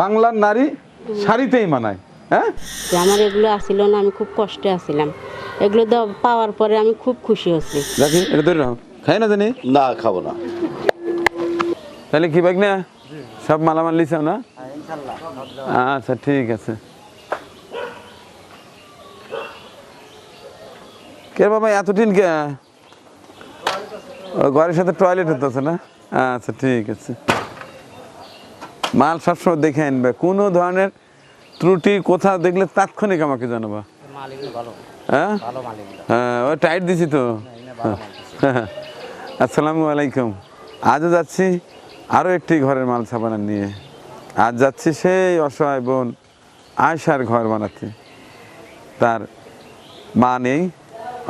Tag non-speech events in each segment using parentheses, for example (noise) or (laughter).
বাংলার নারী শাড়িতেই মানায় হ্যাঁ? আমার এগুলো আসিল না আমি খুব কষ্টে আছিলাম এগুলো পাওয়ার পরে আমি খুব খুশি হচ্ছি। দেখি এটা ধরে নাও খাই না জানি? না খাব না। তাহলে কি বাইক না সব মালামাল লিসাও না? আচ্ছা ঠিক আছে। কে বাবা এত টিন কে? ও ঘরের সাথে টয়লেট হতেছে না? আচ্ছা ঠিক আছে। মাল সবসময় দেখে আনবে। কোনো ধরনের ত্রুটি কোথাও দেখলে তাৎক্ষণিক আমাকে জানাবা। হ্যাঁ? হ্যাঁ ও টাইট দিছি তো। হ্যাঁ। আসসালামু আলাইকুম। আজও যাচ্ছি আরও একটি ঘরের মাল ছাপানা নিয়ে। আজ যাচ্ছি সেই অসহায় বোন আয়সার ঘর বানাতে। তার মা নেই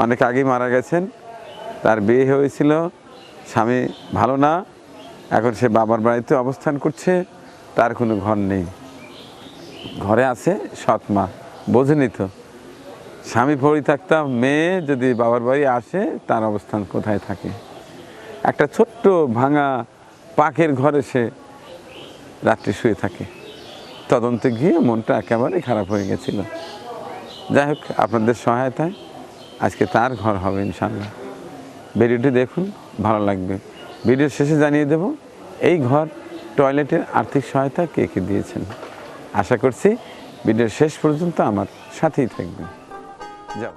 অনেক আগেই মারা গেছেন। তার বিয়ে হয়েছিল স্বামী ভালো না। এখন সে বাবার বাড়িতে অবস্থান করছে। তার কোনো ঘর নেই। ঘরে আছে সৎ মা। বোঝেনি তো? স্বামী পড়ি থাকতাম, মেয়ে যদি বাবার বাড়ি আসে, তার অবস্থান কোথায় থাকে? একটা ছোট্ট ভাঙা পাখের ঘরে সে রাত্রি শুয়ে থাকে। তদন্তে গিয়ে মনটা একেবারে খারাপ হয়ে গেছিল। যাই হোক, আপনাদের সহায়তায় আজকে তার ঘর হবে ইনশাল্লাহ ভিডিওটি দেখুন, ভালো লাগবে। ভিডিও শেষে জানিয়ে দেব, এই ঘর টয়লেটের আর্থিক সহায়তা কে কে দিয়েছেন? আশা করছি ভিডিওর শেষ পর্যন্ত আমার সাথেই থাকবেন। যাও।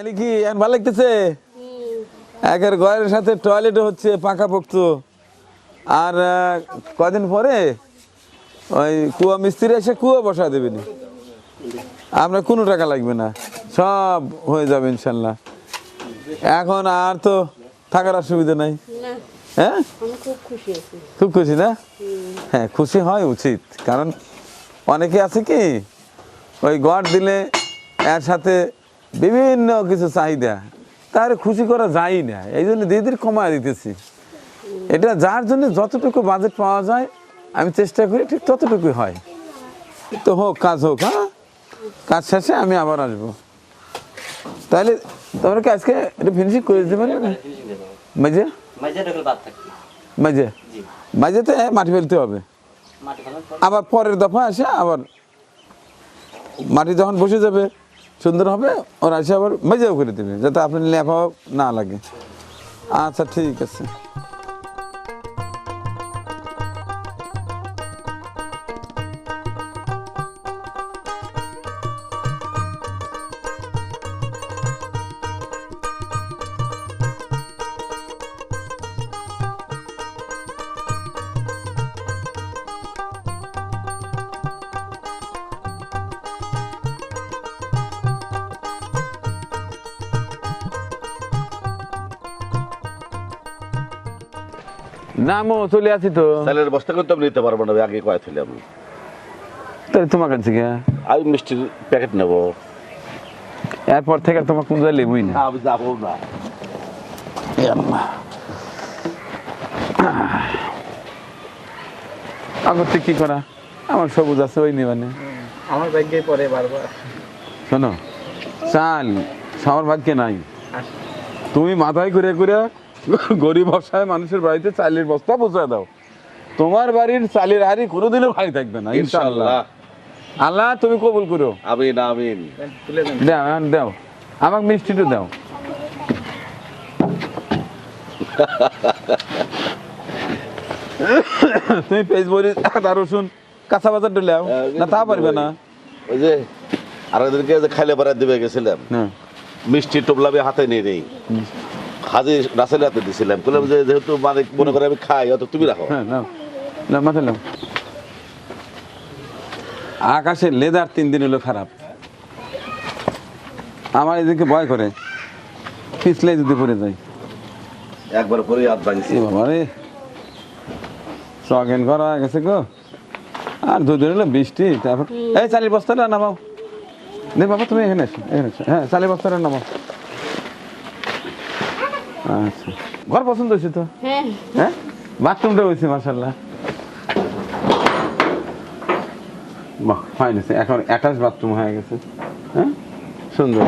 তাইলে কি এখন ভালো লাগতেছে? একের ঘরের সাথে টয়লেটও হচ্ছে পাকাপোক্ত। আর কদিন পরে ওই কুয়া মিস্ত্রি এসে কুয়া বসা দেবেন আপনার কোনো টাকা লাগবে না। সব হয়ে যাবে ইনশাল্লাহ। এখন আর তো থাকার অসুবিধা নাই। হ্যাঁ? খুব খুশি খুব খুশি না? হ্যাঁ খুশি হয় উচিত। কারণ অনেকে আছে কি ওই গড় দিলে এর সাথে বিভিন্ন কিছু চাহিদা। তার খুশি করা যায় না। এই জন্য ধীরে ধীরে কমায় দিতেছি। এটা যার জন্য যতটুকু বাজেট পাওয়া যায় আমি চেষ্টা করি ঠিক ততটুকুই হয়। তো হোক কাজ হোক হ্যাঁ? কাজ শেষে আমি আবার আসব। তাহলে তোমরা কি আজকে এটা ফিনিশিং করে দিতে পারবে? না মাঝে মাঝে মাঝেতে মাটি ফেলতে হবে। আবার পরের দফা আসে আবার মাটি যখন বসে যাবে সুন্দর হবে, ওরা এসে আবার মেজাও করে দেবে, যাতে আপনি লেফাও না লাগে। আচ্ছা ঠিক আছে। নামও চলে আসি তো। চালের বস্তা করতে আমি নিতে পারব না আগে কয়ে ছিলাম তাহলে তোমার কাছে গিয়া? আমি মিষ্টির প্যাকেট নেব। এরপর থেকে তোমার কোন জায়গায় লেবুই না। আমি যাব না। আগর থেকে কি করা? আমার সবুজ আছে ওই নিবানে আমার ব্যাগে পরে বারবার। শোনো চাল সবার ভাগ্যে নাই। তুমি মাথায় করে করে (laughs) গরিব অসহায় মানুষের বাড়িতে চালের বস্তা পৌঁছায় দাও। তোমার বাড়ির চালের হাড়ি কোনোদিনও ভাই থাকবে না ইনশাল্লাহ আল্লাহ তুমি কবুল করো। আমিন আমিন। দাও দাও। আমাকে মিষ্টিটা দাও। (laughs) তুমি পেঁয়াজ বড়ি আদা রসুন কাঁচা বাজার ডলাও না তা পারবে না। ওই যে আর ওদেরকে যে খাইলে পাড়া দিবে গেছিলাম। না মিষ্টি টোপলাবে হাতে নিয়ে নেই। হাজি রাসেলের হাতে দিছিলাম। বললাম যে যেহেতু মানে মনে করে আমি খাই অত তুমি রাখো। হ্যাঁ নাও। নাও মাথায় নাও। আকাশে লেদার তিন দিন হলো খারাপ। আমার এদিকে ভয় করে। পিছলে যদি পড়ে যাই একবার করে হাত ভাঙছি। এ বাবা চকেন করা গেছে গো। আর দুদিন হলো বৃষ্টি তারপর এই চালের বস্তাটা নামাও। দে বাবা তুমি এখানে এসো এখানে এসো। হ্যাঁ চালের বস্তাটা নামাও। আচ্ছা। ঘর পছন্দ হয়েছে তো? হ্যাঁ। হ্যাঁ? বাথরুমটা হয়েছে মার্শাল্লাহ বাহ ফাইন আছে। এখন অ্যাটাচ বাথরুম হয়ে গেছে। হ্যাঁ? সুন্দর।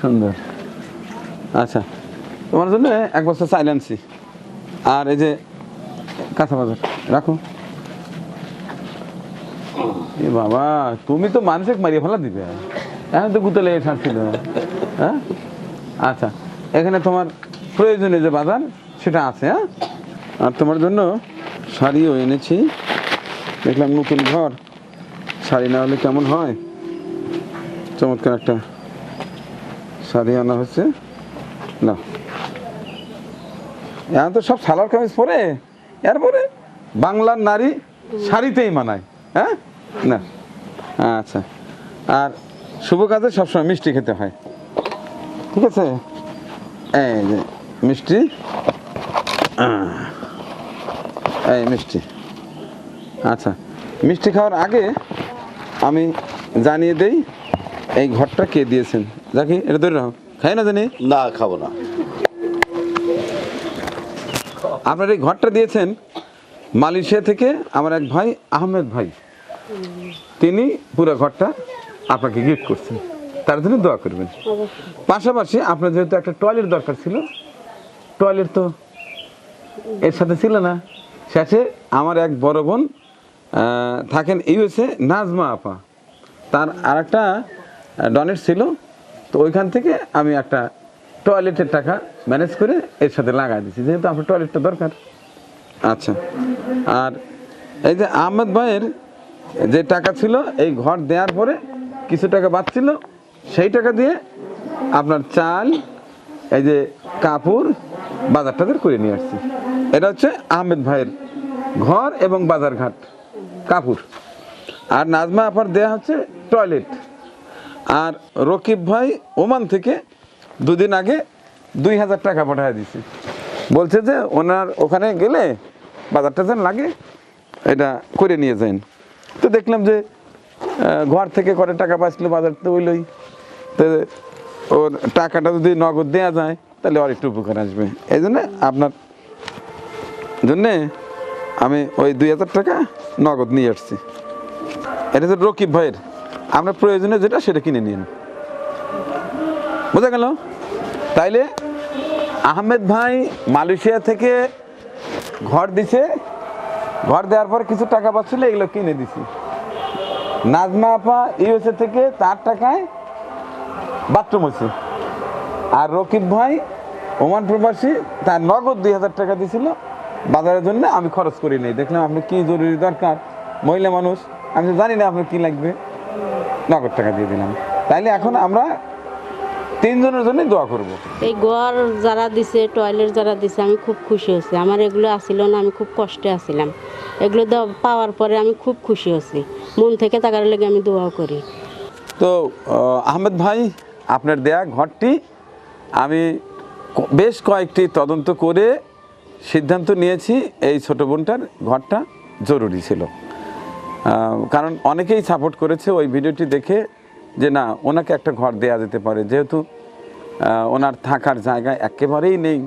সুন্দর। আচ্ছা তোমার জন্য এক বছর চাইল আনছি। আর এই যে কাঁচা বাজার রাখো। এ বাবা তুমি তো মানুষকে মারিয়ে ফেলা দিবে। এখন তো গুতে লেগে ছাড়ছিল হ্যাঁ? আচ্ছা এখানে তোমার প্রয়োজনীয় যে বাজার, সেটা আছে হ্যাঁ? আর তোমার জন্য শাড়িও এনেছি। দেখলাম নতুন ঘর। শাড়ি না হলে কেমন হয়? চমৎকার একটা শাড়ি আনা হচ্ছে না এখন তো সব সালোয়ার কামিজ পরে। এরপরে বাংলার নারী শাড়িতেই মানায় হ্যাঁ? না। আচ্ছা। আর শুভ কাজে সবসময় মিষ্টি খেতে হয়। ঠিক আছে? এই যে মিষ্টি? এই মিষ্টি। আচ্ছা মিষ্টি খাওয়ার আগে আমি জানিয়ে দেই এই ঘরটা কে দিয়েছেন? যাকে এটা ধরে রাখো। খাই না জানি? না খাব না। আপনার এই ঘরটা দিয়েছেন মালয়েশিয়া থেকে আমার এক ভাই আহমেদ ভাই। তিনি পুরো ঘরটা আপনাকে গিফট করছেন। তার জন্য দোয়া করবেন। পাশাপাশি আপনার যেহেতু একটা টয়লেট দরকার ছিল টয়লেট তো এর সাথে ছিল না। শেষে আমার এক বড় বোন থাকেন ইউএসএ নাজমা আপা। তার আর একটা ডনেট ছিল তো ওইখান থেকে আমি একটা টয়লেটের টাকা ম্যানেজ করে এর সাথে লাগাই দিয়েছি। যেহেতু আপনার টয়লেটটা দরকার। আচ্ছা। আর এই যে আহমেদ ভাইয়ের যে টাকা ছিল এই ঘর দেওয়ার পরে কিছু টাকা বাঁচছিল সেই টাকা দিয়ে আপনার চাল, এই যে কাপড় বাজার টাজার করে নিয়ে আসছি। এটা হচ্ছে আহমেদ ভাইয়ের ঘর এবং বাজার ঘাট কাপড় আর নাজমা আপার দেয়া হচ্ছে টয়লেট। আর রকিব ভাই ওমান থেকে দুদিন আগে দুই হাজার টাকা পাঠিয়ে দিছে বলছে যে ওনার ওখানে গেলে বাজারটা যেন লাগে, এটা করে নিয়ে যান। তো দেখলাম যে ঘর থেকে করে টাকা পাচ্ছিল বাজার তো ওইলই তো ওর টাকাটা যদি নগদ দেওয়া যায়, তাহলে আর একটু উপকার আসবে। এই জন্য আপনার জন্যে আমি ওই দুই হাজার টাকা নগদ নিয়ে আসছি। এটা হচ্ছে রকিব ভাইয়ের। আপনার প্রয়োজনে যেটা সেটা কিনে নিন। বোঝা গেল? তাইলে আহমেদ ভাই মালয়েশিয়া থেকে ঘর দিছে। ঘর দেওয়ার পর কিছু টাকা পাচ্ছিল এগুলো কিনে দিছি। নাজমা আপা ইউএসএ থেকে তার টাকায় বাথরুম হয়েছে। আর রকিব ভাই ওমান প্রবাসী তার নগদ দুই হাজার টাকা দিয়েছিল বাজারের জন্য আমি খরচ করি নাই। দেখলাম আপনি কি জরুরি দরকার? মহিলা মানুষ আমি তো জানি না আপনার কি লাগবে। নগদ টাকা দিয়ে দিলাম। তাইলে এখন আমরা তিনজনের জন্যই দোয়া করব। এই ঘর যারা দিছে টয়লেট যারা দিছে আমি খুব খুশি হয়েছি। আমার এগুলো আসিল না আমি খুব কষ্টে আছিলাম। এগুলো পাওয়ার পরে আমি খুব খুশি হয়েছি। মন থেকে তাকার লেগে আমি দোয়া করি। তো আহমেদ ভাই আপনার দেয়া ঘরটি আমি বেশ কয়েকটি তদন্ত করে সিদ্ধান্ত নিয়েছি এই ছোটো বোনটার ঘরটা জরুরি ছিল। কারণ অনেকেই সাপোর্ট করেছে ওই ভিডিওটি দেখে যে না, ওনাকে একটা ঘর দেয়া যেতে পারে। যেহেতু ওনার থাকার জায়গা একেবারেই নেই।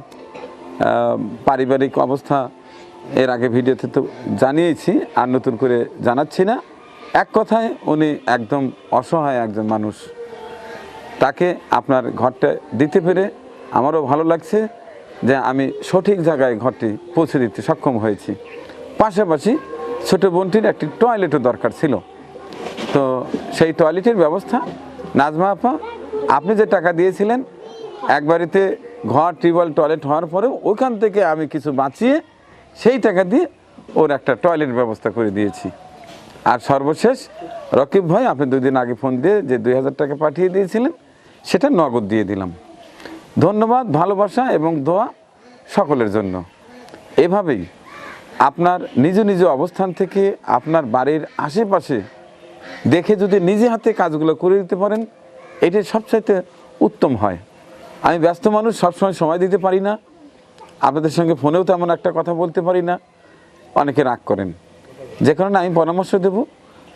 পারিবারিক অবস্থা এর আগে ভিডিওতে তো জানিয়েছি, আর নতুন করে জানাচ্ছি না। এক কথায় উনি একদম অসহায় একজন মানুষ। তাকে আপনার ঘরটা দিতে পেরে আমারও ভালো লাগছে যে আমি সঠিক জায়গায় ঘরটি পৌঁছে দিতে সক্ষম হয়েছি। পাশাপাশি ছোটো বোনটির একটি টয়লেটও দরকার ছিল। তো সেই টয়লেটের ব্যবস্থা, নাজমা আপা, আপনি যে টাকা দিয়েছিলেন, এক বাড়িতে ঘর, টিউবওয়েল টয়লেট হওয়ার পরেও ওইখান থেকে আমি কিছু বাঁচিয়ে সেই টাকা দিয়ে ওর একটা টয়লেট ব্যবস্থা করে দিয়েছি। আর সর্বশেষ রকিব ভাই, আপনি দুই দিন আগে ফোন দিয়ে যে দুই হাজার টাকা পাঠিয়ে দিয়েছিলেন সেটা নগদ দিয়ে দিলাম। ধন্যবাদ, ভালোবাসা এবং দোয়া সকলের জন্য। এভাবেই আপনার নিজ নিজ অবস্থান থেকে আপনার বাড়ির আশেপাশে দেখে যদি নিজে হাতে কাজগুলো করে দিতে পারেন এটাই সবচাইতে উত্তম হয়। আমি ব্যস্ত মানুষ, সবসময় সময় দিতে পারি না। আপনাদের সঙ্গে ফোনেও তেমন একটা কথা বলতে পারি না। অনেকে রাগ করেন। যে কারণে আমি পরামর্শ দেব,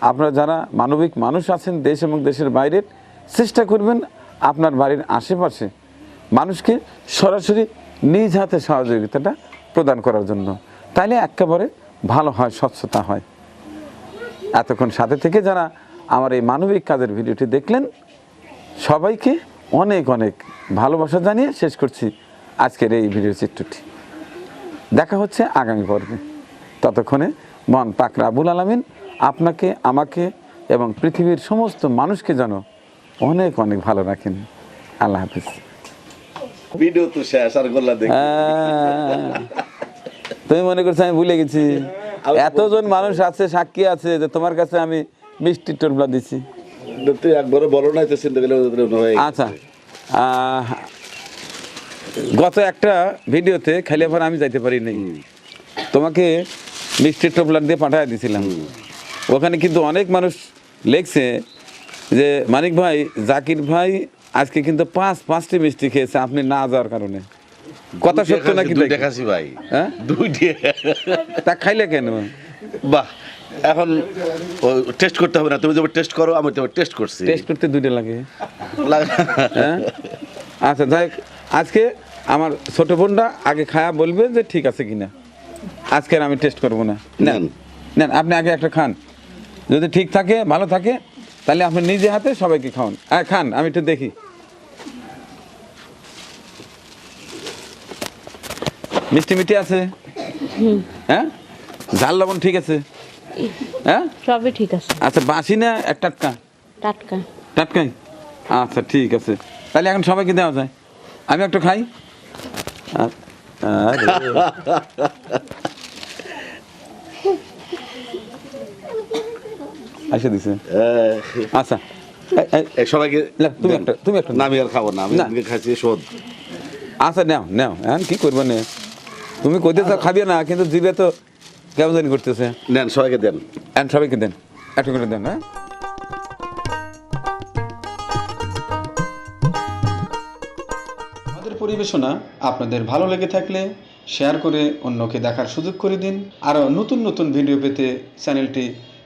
আপনারা যারা মানবিক মানুষ আছেন, দেশ এবং দেশের বাইরের চেষ্টা করবেন আপনার বাড়ির আশেপাশে মানুষকে সরাসরি নিজ হাতে সহযোগিতাটা প্রদান করার জন্য। তাইলে একেবারে ভালো হয়, স্বচ্ছতা হয়। এতক্ষণ সাথে থেকে যারা আমার এই মানবিক কাজের ভিডিওটি দেখলেন, সবাইকে অনেক অনেক ভালোবাসা জানিয়ে শেষ করছি আজকের এই ভিডিও চিত্রটি। দেখা হচ্ছে আগামী পর্বে। ততক্ষণে মন পাক রাবুল আলমিন আপনাকে, আমাকে এবং পৃথিবীর সমস্ত মানুষকে যেন অনেক অনেক ভালো রাখেন। আল্লাহ হাফিজ। ভিডিও তো শেষ আর গোল্লা দেখ। তুমি মনে করছ আমি ভুলে গেছি? এতজন মানুষ আছে সাক্ষী আছে যে তোমার কাছে আমি মিষ্টি টোপলা দিছি। তুই একবারও বলো নাই তো চিন্তা করলে। আচ্ছা গত একটা ভিডিওতে খালি আবার আমি যাইতে পারি নাই। তোমাকে মিষ্টির টোপলার দিয়ে পাঠিয়ে দিয়েছিলাম ওখানে কিন্তু অনেক মানুষ লেখছে যে মানিক ভাই জাকির ভাই আজকে কিন্তু পাঁচ পাঁচটি মিষ্টি খেয়েছে আপনি না যাওয়ার কারণে। কথা সত্য নাকি খাসি, দুইটা দেখি? খাসি ভাই। হ্যাঁ? দুইটা। তা খাইলে কেন? বাহ এখন টেস্ট করতে হবে না তুমি যখন টেস্ট করো আমি তো টেস্ট করছি। টেস্ট করতে দুইটা লাগে। লাগ- হ্যাঁ? আচ্ছা যাই আজকে আমার ছোট বোনটা আগে খায়া বলবে যে ঠিক আছে কিনা। আজকে আর আমি টেস্ট করব না। নেন। নেন আপনি আগে একটা খান। যদি ঠিক থাকে ভালো থাকে তাহলে আপনি নিজে হাতে সবাইকে খাওয়ান। হ্যাঁ খান আমি একটু দেখি। মিষ্টি মিষ্টি আছে? হ্যাঁ? ঝাল লবণ ঠিক আছে? হ্যাঁ? সবই ঠিক আছে। আচ্ছা বাসি না এক টাটকা? টাটকা। টাটকাই? আচ্ছা ঠিক আছে। তাহলে এখন সবাইকে দেওয়া যায়। আমি একটু খাই। আ- আরে। (laughs) আইসা দিছে। হ্যাঁ। আচ্ছা সবাইকে তুমি একটা- তুমি একটা না আমি আর খাব না আমি খাইছি শোধ আচ্ছা নাও নাও এখন কি করব নে? তুমি কইতে তো খাবে না কিন্তু জিবে তো কেমন জানি করতেছে নেন সবাইকে দেন। এখন সবাইকে দেন একটু করে দেন হ্যাঁ? আমাদের পরিবেশনা আপনাদের ভালো লেগে থাকলে শেয়ার করে অন্যকে দেখার সুযোগ করে দিন। আরও নতুন নতুন ভিডিও পেতে চ্যানেলটি